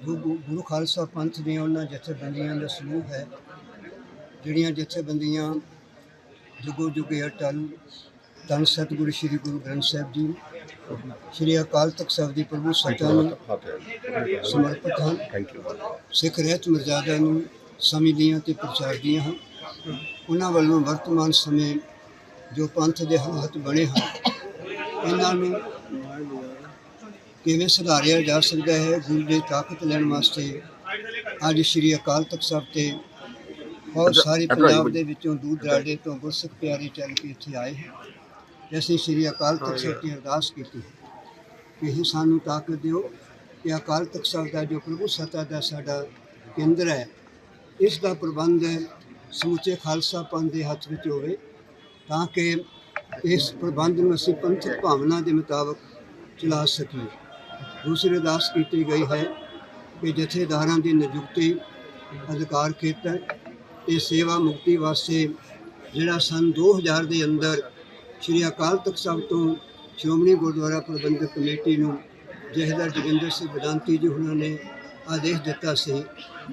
ਜੋ ਗੁਰੂ ਖਾਲਸਾ ਪੰਥ ਦੀਆਂ ਉਹਨਾਂ ਜਥੇਬੰਦੀਆਂ ਦਾ ਸਮੂਹ ਹੈ ਜਿਹੜੀਆਂ ਜਥੇਬੰਦੀਆਂ ਜੁਗੋ ਜੁਗੇ ਅਟਲ ਧੰਨ ਸਤਿਗੁਰੂ ਸ੍ਰੀ ਗੁਰੂ ਗ੍ਰੰਥ ਸਾਹਿਬ ਜੀ ਸ੍ਰੀ ਅਕਾਲ ਤਖਤ ਸਾਹਿਬ ਦੀ ਪ੍ਰਭੂ ਸੱਚਾ ਨੂੰ ਸਮਰਪਿਤ ਹਨ ਥੈਂਕ ਯੂ ਸਿੱਖ ਰਹਿਤ ਮਰਜ਼ਾਦਾ ਨੂੰ ਸਮਝਦੀਆਂ ਤੇ ਪ੍ਰਚਾਰਦੀਆਂ ਹਨ ਉਹਨਾਂ ਵੱਲੋਂ ਵਰਤਮਾਨ ਸਮੇਂ ਜੋ ਪੰਥ ਦੇ ਹਾਲਾਤ ਬਣੇ ਹਨ ਇਹਨਾਂ ਨੂੰ ਕਿਵੇਂ ਸੁਧਾਰਿਆ ਜਾ ਸਕਦਾ ਹੈ ਗੁਰੂ ਦੀ ਤਾਕਤ ਲੈਣ ਵਾਸਤੇ? ਅੱਜ ਸ੍ਰੀ ਅਕਾਲ ਤਖਤ ਸਾਹਿਬ ਤੇ ਬਹੁਤ ਸਾਰੇ ਪੰਜਾਬ ਦੇ ਵਿੱਚੋਂ ਦੂਰ ਦਰਾਡੇ ਤੋਂ ਗੁਰਸਿੱਖ ਪਿਆਰੇ ਚੱਲ ਕੇ ਇੱਥੇ ਆਏ ਹਨ ਅਸੀਂ ਸ੍ਰੀ ਅਕਾਲ ਤਖਤ ਸਾਹਿਬ ਦੀ ਅਰਦਾਸ ਕੀਤੀ ਕਿ ਇਹ ਸਾਨੂੰ ਤਾਕਤ ਦਿਓ ਕਿ ਅਕਾਲ ਤਖਤ ਸਾਹਿਬ ਦਾ ਜੋ ਪ੍ਰਭੂ ਸੱਤਾ ਦਾ ਸਾਡਾ ਕੇਂਦਰ ਹੈ ਇਸ ਦਾ ਪ੍ਰਬੰਧ ਸਮੁੱਚੇ ਖਾਲਸਾ ਪੰਥ ਦੇ ਹੱਥ ਵਿੱਚ ਹੋਵੇ ਤਾਂ ਕਿ ਇਸ ਪ੍ਰਬੰਧ ਨੂੰ ਅਸੀਂ ਪੰਥਕ ਭਾਵਨਾ ਦੇ ਮੁਤਾਬਕ ਚਲਾ ਸਕੀਏ। ਦੂਸਰੀ ਅਰਦਾਸ ਕੀਤੀ ਗਈ ਹੈ ਕਿ ਜਥੇਦਾਰਾਂ ਦੀ ਨਿਯੁਕਤੀ ਅਧਿਕਾਰ ਖੇਤਰ ਤੇ ਸੇਵਾ ਮੁਕਤੀ ਵਾਸਤੇ ਜਿਹੜਾ ਸਨ 2000 ਦੇ ਅੰਦਰ ਸ੍ਰੀ ਅਕਾਲ ਤਖਤ ਸਾਹਿਬ ਤੋਂ ਸ਼੍ਰੋਮਣੀ ਗੁਰਦੁਆਰਾ ਪ੍ਰਬੰਧਕ ਕਮੇਟੀ ਨੂੰ ਜਹਦਰ ਜੋਗਿੰਦਰ ਸਿੰਘ ਵਿਦਾਂਤੀ ਜੀ ਉਹਨਾਂ ਨੇ ਆਦੇਸ਼ ਦਿੱਤਾ ਸੀ,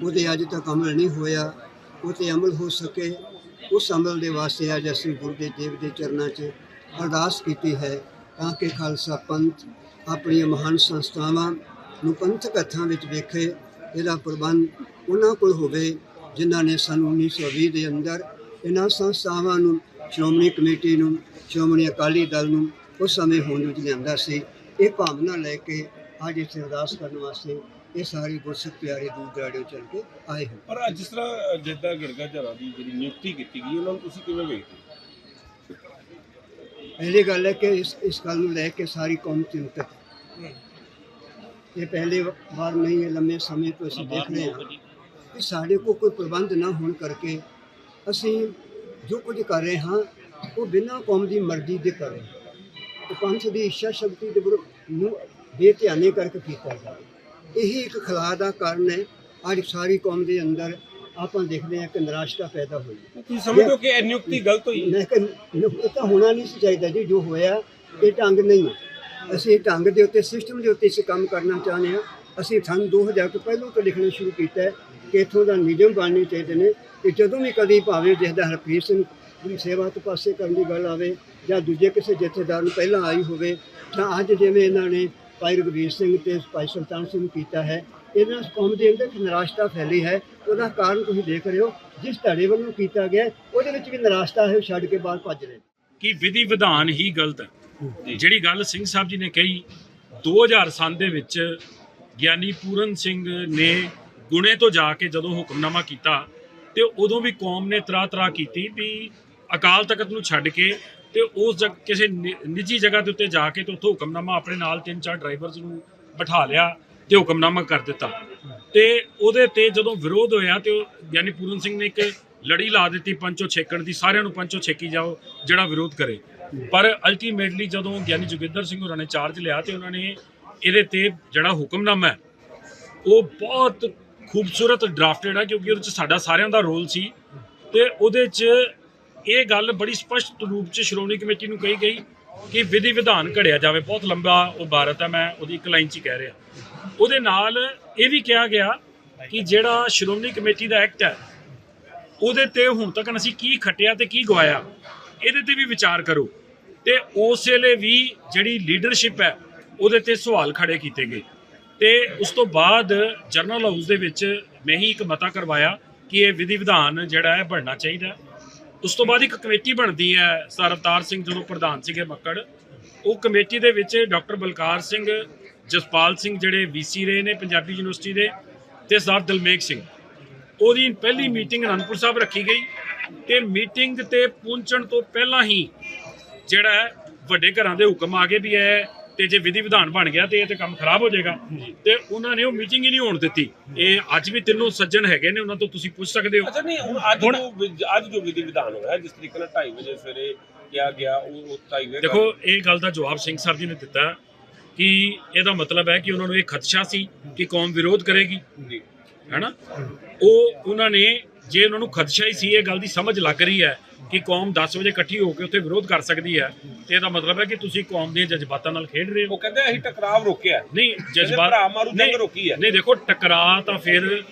ਉਹਦੇ ਅੱਜ ਤੱਕ ਅਮਲ ਨਹੀਂ ਹੋਇਆ, ਉਹ ਤੇ ਅਮਲ ਹੋ ਸਕੇ, ਉਸ ਅਮਲ ਦੇ ਵਾਸਤੇ ਅੱਜ ਅਸੀਂ ਗੁਰੂ ਦੇਵ ਦੇ ਚਰਨਾਂ 'ਚ ਅਰਦਾਸ ਕੀਤੀ ਹੈ। ਤਾਂ ਕਿ ਖਾਲਸਾ ਪੰਥ ਆਪਣੀਆਂ ਮਹਾਨ ਸੰਸਥਾਵਾਂ ਨੂੰ ਪੰਥਕ ਹੱਥਾਂ ਵਿੱਚ ਵੇਖੇ, ਇਹਦਾ ਪ੍ਰਬੰਧ ਉਹਨਾਂ ਕੋਲ ਹੋਵੇ, ਜਿਨ੍ਹਾਂ ਨੇ ਸਨ 1920 ਦੇ ਅੰਦਰ ਇਹਨਾਂ ਸੰਸਥਾਵਾਂ ਨੂੰ, ਸ਼੍ਰੋਮਣੀ ਕਮੇਟੀ ਨੂੰ, ਸ਼੍ਰੋਮਣੀ ਅਕਾਲੀ ਦਲ ਨੂੰ ਉਸ ਸਮੇਂ ਹੋਂਦ ਵਿੱਚ ਲਿਆਂਦਾ ਸੀ ਇਹ ਭਾਵਨਾ ਲੈ ਕੇ ਅੱਜ ਇੱਥੇ ਅਰਦਾਸ ਕਰਨ ਵਾਸਤੇ ਇਹ ਸਾਰੇ ਗੁਰਸਿੱਖ ਪਿਆਰੇ ਦੂਰ ਦਰਾਡੇ ਚੱਲ ਕੇ ਆਏ ਹਨ ਪਰ ਜਿਸ ਤਰ੍ਹਾਂ ਜਿੱਦਾਂ ਗੜਗਾ ਝਰਾ ਦੀ ਜਿਹੜੀ ਨਿਯੁਕਤੀ ਕੀਤੀ ਗਈ, ਉਹਨਾਂ ਨੂੰ ਤੁਸੀਂ ਕਿਵੇਂ ਵੇਖਦੇ ਹੋ? ਪਹਿਲੀ ਗੱਲ ਹੈ ਕਿ ਇਸ ਇਸ ਗੱਲ ਨੂੰ ਲੈ ਕੇ ਸਾਰੀ ਕੌਮ ਚਿੰਤਤ ਹੈ ਇਹ ਪਹਿਲੀ ਵਾਰ ਨਹੀਂ ਹੈ ਲੰਮੇ ਸਮੇਂ ਤੋਂ ਅਸੀਂ ਦੇਖ ਰਹੇ ਹਾਂ ਕਿ ਸਾਡੇ ਕੋਲ ਕੋਈ ਪ੍ਰਬੰਧ ਨਾ ਹੋਣ ਕਰਕੇ ਅਸੀਂ ਜੋ ਕੁਝ ਕਰ ਰਹੇ ਹਾਂ ਉਹ ਬਿਨਾਂ ਕੌਮ ਦੀ ਮਰਜ਼ੀ ਦੇ ਕਰ ਰਹੇ ਹਾਂ ਪੰਥ ਦੀ ਇੱਛਾ ਸ਼ਕਤੀ ਦੇ ਨੂੰ ਬੇਧਿਆਨੀ ਕਰਕੇ ਕੀਤਾ ਜਾਵੇ ਇਹੀ ਇੱਕ ਖਲਾ ਦਾ ਕਾਰਨ ਹੈ ਅੱਜ ਸਾਰੀ ਕੌਮ ਦੇ ਅੰਦਰ ਆਪਾਂ ਦੇਖਦੇ ਹਾਂ ਕਿ ਨਿਰਾਸ਼ਤਾ ਪੈਦਾ ਹੋਈ ਤੁਸੀਂ ਸਮਝਦੇ ਹੋ ਕਿ ਇਹ ਨਿਯੁਕਤੀ ਗਲਤ ਹੋਈ ਮੈਂ ਕਿ ਇਹ ਤਾਂ ਹੋਣਾ ਨਹੀਂ ਸੀ ਚਾਹੀਦਾ ਜੀ ਜੋ ਹੋਇਆ ਇਹ ਢੰਗ ਨਹੀਂ ਅਸੀਂ ਢੰਗ ਦੇ ਉੱਤੇ ਸਿਸਟਮ ਦੇ ਉੱਤੇ ਅਸੀਂ ਕੰਮ ਕਰਨਾ ਚਾਹੁੰਦੇ ਹਾਂ। ਅਸੀਂ ਸੰਨ 2000 ਤੋਂ ਪਹਿਲਾਂ ਤੋਂ ਲਿਖਣਾ ਸ਼ੁਰੂ ਕੀਤਾ ਹੈ ਕਿ ਇੱਥੋਂ ਦਾ ਨਿਯਮ ਬਣਨੇ ਚਾਹੀਦੇ ਨੇ ਕਿ ਜਦੋਂ ਵੀ ਕਦੀ ਭਾਵੇਂ ਜਿਸ ਦਾ ਹਰਪ੍ਰੀਤ ਸਿੰਘ ਦੀ ਸੇਵਾ ਤੋਂ ਪਾਸੇ ਕਰਨ ਦੀ ਗੱਲ ਆਵੇ ਜਾਂ ਦੂਜੇ ਕਿਸੇ ਜਥੇਦਾਰ ਨੂੰ ਪਹਿਲਾਂ ਆਈ ਹੋਵੇ ਤਾਂ ਅੱਜ ਜਿਵੇਂ ਇਹਨਾਂ ਨੇ ਭਾਈ ਰਘਵੀਰ ਸਿੰਘ ਤੇ ਭਾਈ ਸੁਲਤਾਨ ਸਿੰਘ ਕੀਤਾ ਹੈ ਇਹਨਾਂ ਕੌਮ ਦੇ ਅੰਦਰ ਨਿਰਾਸ਼ਤਾ ਫੈਲੀ ਹੈ ਉਹਦਾ ਕਾਰਨ ਤੁਸੀਂ ਦੇਖ ਰਹੇ ਹੋ ਜਿਸ ਧੜੇ ਵੱਲੋਂ ਕੀਤਾ ਗਿਆ ਉਹਦੇ ਵਿੱਚ ਵੀ ਨਿਰਾਸ਼ਤਾ ਹੈ ਉਹ ਛੱਡ ਕੇ ਬਾਹਰ ਭੱਜ ਰਹੇ। ਕਿ ਵਿਧੀ ਵਿਧਾਨ ਹੀ ਗਲਤ ਹੈ। ਜਿਹੜੀ ਗੱਲ ਸਿੰਘ ਸਾਹਿਬ ਜੀ ਨੇ ਕਹੀ 2000 ਸਾਲ ਦੇ ਵਿੱਚ ਗਿਆਨੀ ਪੂਰਨ ਸਿੰਘ ਨੇ ਗੁਣੇ ਤੋਂ ਜਾ ਕੇ ਜਦੋਂ ਹੁਕਮਨਾਮਾ ਕੀਤਾ ਤੇ ਉਦੋਂ ਵੀ ਕੌਮ ਨੇ ਤਰਾ ਤਰਾ ਕੀਤੀ ਵੀ ਅਕਾਲ ਤਖਤ ਨੂੰ ਛੱਡ ਕੇ ਤੇ ਉਸ ਜਗ ਕਿਸੇ ਨਿੱਜੀ ਜਗ੍ਹਾ ਦੇ ਉੱਤੇ ਜਾ ਕੇ ਤੇ ਉੱਥੋਂ ਹੁਕਮਨਾਮਾ ਆਪਣੇ ਨਾਲ ਤਿੰਨ ਚਾਰ ਡਰਾਈਵਰਸ ਨੂੰ ਬਿਠਾ ਲਿਆ। ਤੇ ਹੁਕਮਨਾਮਾ ਕਰ ਦਿੱਤਾ। ਤੇ ਉਹਦੇ ਤੇ ਜਦੋਂ ਵਿਰੋਧ ਹੋਇਆ ਤੇ ਉਹ ਗਿਆਨੀ ਪੂਰਨ ਸਿੰਘ ਨੇ ਇੱਕ ਲੜੀ ਲਾ ਦਿੱਤੀ ਪੰਚੋ ਛੇਕਣ ਦੀ, ਸਾਰਿਆਂ ਨੂੰ ਪੰਚੋ ਛੇਕੀ ਜਾਓ, ਜਿਹੜਾ ਵਿਰੋਧ ਕਰੇ। ਪਰ ਅਲਟੀਮੇਟਲੀ ਜਦੋਂ ਗਿਆਨੀ ਜੋਗਿੰਦਰ ਸਿੰਘ ਹੋਰਾਂ ਨੇ ਚਾਰਜ ਲਿਆ ਤੇ ਉਹਨਾਂ ਨੇ ਇਹਦੇ ਤੇ ਜਿਹੜਾ ਹੁਕਮਨਾਮਾ ਹੈ, ਉਹ ਬਹੁਤ ਖੂਬਸੂਰਤ ਡਰਾਫਟਡ ਹੈ ਕਿਉਂਕਿ ਉਹਦੇ ਚ ਸਾਡਾ ਸਾਰਿਆਂ ਦਾ ਰੋਲ ਸੀ। ਤੇ ਉਹਦੇ ਚ ਇਹ ਗੱਲ ਬੜੀ ਸਪਸ਼ਟ ਰੂਪ ਚ ਸ਼੍ਰੋਮਣੀ ਕਮੇਟੀ ਨੂੰ ਕਹੀ ਗਈ ਕਿ ਵਿਧੀ ਵਿਧਾਨ ਘੜਿਆ ਜਾਵੇ। ਬਹੁਤ ਲੰਬਾ ਉਹ ਭਾਰਤ ਹੈ ਮੈਂ ਉਹਦੀ ਇੱਕ ਲਾਈਨ ਚ ਹੀ ਕਹਿ ਰਿਹਾ। ਉਹਦੇ ਨਾਲ ਇਹ ਵੀ ਕਿਹਾ ਗਿਆ ਕਿ ਜਿਹੜਾ ਸ਼੍ਰੋਮਣੀ ਕਮੇਟੀ ਦਾ ਐਕਟ ਹੈ, ਉਹਦੇ ਤੇ ਹੁਣ ਤੱਕ ਅਸੀਂ ਕੀ ਖੱਟਿਆ ਤੇ ਕੀ ਗਵਾਇਆ, ਇਹਦੇ ਤੇ ਵੀ ਵਿਚਾਰ ਕਰੋ। ਤੇ ਉਸ ਵੇਲੇ ਵੀ ਜਿਹੜੀ ਲੀਡਰਸ਼ਿਪ ਹੈ, ਉਹਦੇ ਤੇ ਸਵਾਲ ਖੜੇ ਕੀਤੇ ਗਏ। ਤੇ ਉਸ ਤੋਂ ਬਾਅਦ ਜਰਨਲ ਹਾਊਸ ਦੇ ਵਿੱਚ ਮੈਂ ਹੀ ਇੱਕ ਮਤਾ ਕਰਵਾਇਆ ਕਿ ਇਹ ਵਿਧੀ ਵਿਧਾਨ ਜਿਹੜਾ ਹੈ, ਬਣਨਾ ਚਾਹੀਦਾ। ਉਸ ਤੋਂ ਬਾਅਦ ਇੱਕ ਕਮੇਟੀ ਬਣਦੀ ਹੈ ਸਰ ਅਵਤਾਰ ਸਿੰਘ ਜਦੋਂ ਪ੍ਰਧਾਨ ਸੀਗੇ ਮੱਕੜ, ਉਹ ਕਮੇਟੀ ਦੇ ਵਿੱਚ ਡਾਕਟਰ ਬਲਕਾਰ ਸਿੰਘ ਜਸਪਾਲ ਸਿੰਘ ਜਿਹੜੇ ਵੀਸੀ ਰਹੇ ਨੇ ਪੰਜਾਬੀ ਯੂਨੀਵਰਸਿਟੀ ਦੇ ਤੇ ਸਰਦਾਰ ਦਲਮੇਗ ਸਿੰਘ। ਉਹਦੀ ਪਹਿਲੀ ਮੀਟਿੰਗ ਅਨੰਦਪੁਰ ਸਾਹਿਬ ਰੱਖੀ ਗਈ ਤੇ ਮੀਟਿੰਗ ਤੇ ਪਹੁੰਚਣ ਤੋਂ ਪਹਿਲਾਂ ਹੀ ਜਿਹੜਾ ਹੈ ਵੱਡੇ ਘਰਾਂ ਦੇ ਹੁਕਮ ਆ ਗਏ ਵੀ ਇਹ ਤੇ ਜੇ ਵਿਧੀ ਵਿਧਾਨ ਬਣ ਗਿਆ ਤੇ ਇਹ ਤੇ ਕੰਮ ਖਰਾਬ ਹੋ ਜਾਏਗਾ। ਤੇ ਉਹਨਾਂ ਨੇ ਉਹ ਮੀਟਿੰਗ ਹੀ ਨਹੀਂ ਹੋਣ ਦਿੱਤੀ। ਇਹ ਅੱਜ ਵੀ ਤਿੰਨੋਂ ਸੱਜਣ ਹੈਗੇ ਨੇ ਉਹਨਾਂ ਤੋਂ ਤੁਸੀਂ ਪੁੱਛ ਸਕਦੇ ਹੋ। ਅੱਛਾ ਨਹੀਂ ਹੁਣ ਅੱਜ ਜੋ ਵਿ- ਅੱਜ ਜੋ ਵਿਧੀ ਵਿਧਾਨ ਹੋਇਆ ਜਿਸ ਤਰੀਕੇ ਨਾਲ 2:30 ਵਜੇ ਸਵੇਰੇ ਕਿਹਾ ਗਿਆ ਉਹ ਉਹ 2:30 ਵਜੇ ਦੇਖੋ ਇਹ ਗੱਲ ਦਾ ਜਵਾਬ ਸਿੰਘ ਸਾਹਿਬ ਜੀ ਨੇ ਦਿੱਤਾ। ਕਿ ਇਹਦਾ ਮਤਲਬ ਹੈ ਕਿ ਉਹਨਾਂ ਨੂੰ ਇਹ ਖਦਸ਼ਾ ਸੀ ਕਿ ਕੌਮ ਵਿਰੋਧ ਕਰੇਗੀ। ਜੀ। ਹੈਨਾ? ਉਹ ਉਹਨਾਂ ਨੇ ਜੇ ਉਹਨਾਂ ਨੂੰ ਖਦਸ਼ਾ ਹੀ ਸੀ ਇਹ ਗੱਲ ਦੀ ਸਮਝ ਲੱਗ ਰਹੀ ਹੈ ਕਿ ਕੌਮ 10 ਵਜੇ ਇਕੱਠੀ ਹੋ ਕੇ ਉੱਥੇ ਵਿਰੋਧ ਕਰ ਸਕਦੀ ਹੈ ਤੇ ਇਹਦਾ ਮਤਲਬ ਹੈ ਕਿ ਤੁਸੀਂ ਕੌਮ ਦੇ ਜਜ਼ਬਾਤਾਂ ਨਾਲ ਖੇਡ ਰਹੇ ਹੋ। ਉਹ ਕਹਿੰਦੇ ਅਸੀਂ ਟਕਰਾਵ ਰੋਕਿਆ ਨਹੀਂ ਜਜ਼ਬਾਤ ਭਰਾ ਮਾਰੂ ਜੰਗ ਨਹੀਂ, ਰੋਕੀ ਹੈ। ਨਹੀਂ ਦੇਖੋ ਟਕਰਾਅ ਤਾਂ ਫਿਰ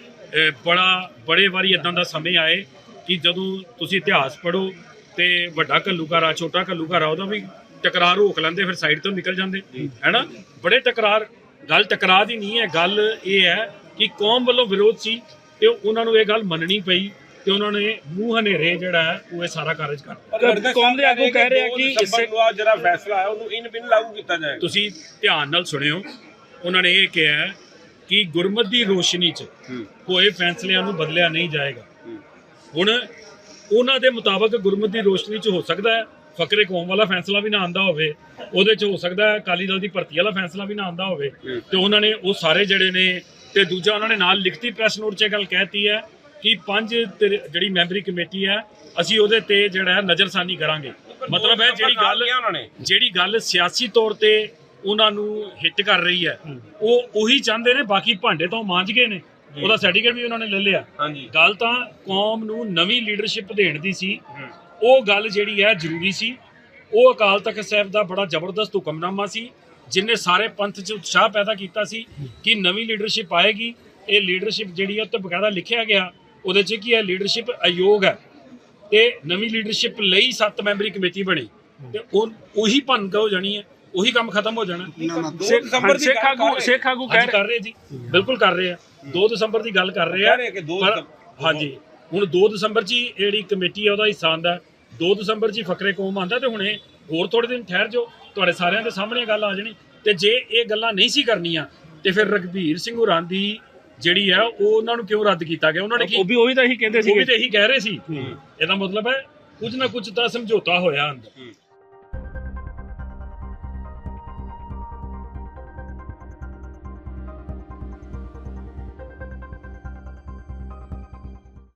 ਬੜਾ ਬੜੇ ਵਾਰੀ ਇਦਾਂ ਦਾ ਸਮੇਂ ਆਏ ਕਿ ਜਦੋਂ ਤੁਸੀਂ ਇਤਿਹਾਸ ਪੜ੍ਹੋ ਤੇ ਵੱਡਾ ਘੱਲੂਘਾਰਾ ਛੋਟਾ ਘੱਲੂਘਾਰਾ ਉਹਦਾ ਵੀ ਟਕਰਾਅ ਰੋਕ ਲੈਂਦੇ ਫਿਰ ਸਾਈਡ ਤੋਂ ਨਿਕਲ ਜਾਂਦੇ ਹੈਨਾ? ਬੜੇ ਟਕਰਾਰ ਗੱਲ ਟਕਰਾਅ ਦੀ ਨਹੀਂ ਹੈ ਗੱਲ ਇਹ ਹੈ ਕਿ ਕੌਮ ਵੱਲੋਂ ਵਿਰੋਧ ਸੀ ਤੇ ਉਹਨਾਂ ਨੂੰ ਇਹ ਗੱਲ ਮੰਨਣੀ ਪਈ ਤੇ ਉਹਨਾਂ ਨੇ ਮੂੰਹ ਹਨੇਰੇ ਜਿਹੜਾ ਹੈ ਉਹ ਇਹ ਸਾਰਾ ਕਾਰਜ ਕਰ ਕੌਮ ਦੇ ਆਗੂ ਕਹਿ ਰਹੇ ਕਿ ਇਸੇ- ਨੂੰ ਆ ਜਿਹੜਾ ਫੈਸਲਾ ਹੈ ਉਹਨੂੰ ਇਨ ਬਿਨ ਲਾਗੂ ਕੀਤਾ ਜਾਏਗਾ। ਤੁਸੀਂ ਧਿਆਨ ਨਾਲ ਸੁਣਿਓ ਉਹਨਾਂ ਨੇ ਇਹ ਕਿਹਾ ਹੈ ਕਿ ਗੁਰਮਤ ਦੀ ਰੋਸ਼ਨੀ 'ਚ ਹੋਏ ਫੈਸਲਿਆਂ ਨੂੰ ਬਦਲਿਆ ਨਹੀਂ ਜਾਏਗਾ। ਹੁਣ ਉਹਨਾਂ ਦੇ ਮੁਤਾਬਕ ਗੁਰਮਤ ਦੀ ਰੋਸ਼ਨੀ 'ਚ ਹੋ ਸਕਦਾ ਹੈ ਫਕਰੇ ਕੌਮ ਵਾਲਾ ਫੈਸਲਾ ਵੀ ਨਾ ਆਂਦਾ ਹੋਵੇ ਉਹਦੇ 'ਚ ਹੋ ਸਕਦਾ ਹੈ ਅਕਾਲੀ ਦਲ ਦੀ ਭਰਤੀ ਵਾਲਾ ਫੈਸਲਾ ਵੀ ਨਾ ਆਂਦਾ ਹੋਵੇ। ਤੇ ਉਹਨਾਂ ਨੇ ਉਹ ਸਾਰੇ ਜਿਹੜੇ ਨੇ ਤੇ ਦੂਜਾ ਉਹਨਾਂ ਨੇ ਨਾਲ ਲਿਖਤੀ ਪ੍ਰੈਸ ਨੋਟ 'ਚ ਇਹ ਗੱਲ ਕਹਿਤੀ ਹੈ ਕਿ ਪੰਜ ਜਿਹੜੀ ਮੈਂਬਰੀ ਕਮੇਟੀ ਹੈ ਅਸੀਂ ਉਹਦੇ ਤੇ ਜਿਹੜਾ ਨਜ਼ਰਸਾਨੀ ਕਰਾਂਗੇ। ਮਤਲਬ ਹੈ ਜਿਹੜੀ ਗੱਲ ਜਿਹੜੀ ਗੱਲ ਸਿਆਸੀ ਤੌਰ ਤੇ ਉਹਨਾਂ ਨੂੰ ਹਿੱਟ ਕਰ ਰਹੀ ਹੈ ਉਹ ਉਹੀ ਚਾਹੁੰਦੇ ਨੇ ਬਾਕੀ ਭਾਂਡੇ ਤਾਂ ਮਾਂਜ ਗਏ ਨੇ। ਉਹਦਾ ਸਰਟੀਫਿਕੇਟ ਵੀ ਉਹਨਾਂ ਨੇ ਲੈ ਲਿਆ। ਹਾਂਜੀ। ਗੱਲ ਤਾਂ ਕੌਮ ਨੂੰ ਨਵੀਂ ਲੀਡਰਸ਼ਿਪ ਦੇਣ ਦੀ ਸੀ। ਉਹ ਗੱਲ ਜਿਹੜੀ ਹੈ ਜ਼ਰੂਰੀ ਸੀ। ਉਹ ਅਕਾਲ ਤਖਤ ਸਾਹਿਬ ਦਾ ਬੜਾ ਜ਼ਬਰਦਸਤ ਹੁਕਮਨਾਮਾ ਸੀ ਜਿਨੇ ਸਾਰੇ ਪੰਥ 'ਚ ਉਤਸ਼ਾਹ ਪੈਦਾ ਕੀਤਾ ਸੀ ਕਿ ਨਵੀਂ ਲੀਡਰਸ਼ਿਪ ਆਏਗੀ। ਇਹ ਲੀਡਰਸ਼ਿਪ ਜਿਹੜੀ ਹੈ ਉਹ ਤੇ ਬਕਾਇਦਾ ਲਿਖਿਆ ਗਿਆ। ਉਹਦੇ 'ਚ ਕੀ ਹੈ ਲੀਡਰਸ਼ਿਪ ਅਯੋਗ ਹੈ। ਤੇ ਨਵੀਂ ਲੀਡਰਸ਼ਿਪ ਲਈ ਸੱਤ ਮੈਂਬਰੀ ਕਮੇਟੀ ਬਣੀ। ਤੇ ਉਹ ਉਹੀ ਭੰਗ ਹੋ ਜਾਣੀ ਹੈ। ਉਹੀ ਕੰਮ ਖਤਮ ਹੋ ਜਾਣਾ। ਸਿੱਖ ਦਸੰਬਰ ਦੀ ਆਗੂ ਕਰ ਰਹੇ। ਸਿੱਖ ਆਗੂ ਕਰ ਰਹੇ ਜੀ ਬਿਲਕੁਲ ਕਰ ਰਹੇ ਆ। 2 ਦਸੰਬਰ ਦੀ ਗੱਲ ਕਰ ਰਹੇ ਆ। ਪਰ- ਹਾਂਜੀ। ਹੁਣ 2 ਦਸੰਬਰ 'ਚ ਹੀ ਜਿਹੜੀ ਕਮੇਟੀ ਆ ਉਹਦਾ ਹਿੱਸਾ ਆਂਦਾ 2 ਦਸੰਬਰ 'ਚ ਹੀ ਫਕਰੇ ਕੌਮ ਆਂਦਾ ਤੇ ਹੁਣੇ ਹੋਰ ਥੋੜੇ ਦਿਨ ਠਹਿਰ ਜਾਓ ਤੁਹਾਡੇ ਸਾਰਿਆਂ ਦੇ ਸਾਹਮਣੇ ਗੱਲ ਆ ਜਾਣੀ। ਤੇ ਜੇ ਇਹ ਗੱਲਾਂ ਨਹੀਂ ਸੀ ਕਰਨੀਆਂ ਤੇ ਫਿਰ ਰਗਵੀਰ ਸਿੰਘ ਹੋਰਾਂ ਦੀ ਜਿਹੜੀ ਆ ਉਹ ਉਹਨਾਂ ਨੂੰ ਕਿਉਂ ਰੱਦ ਕੀਤਾ ਗਿਆ? ਉਹਨਾਂ ਨੇ ਕੀ ਉਹ ਵੀ ਉਹੀ ਤਾਂ ਇਹੀ ਕਹਿੰਦੇ ਉਹ ਵੀ ਤੇ ਇਹੀ ਕਹਿ ਰਹੇ ਸੀ। ਇਹਦਾ ਮਤਲਬ ਹੈ ਕੁਝ ਨਾ ਕੁਝ ਤਾਂ ਸਮਝੌਤਾ ਹੋਇਆ ਅੰਦਰ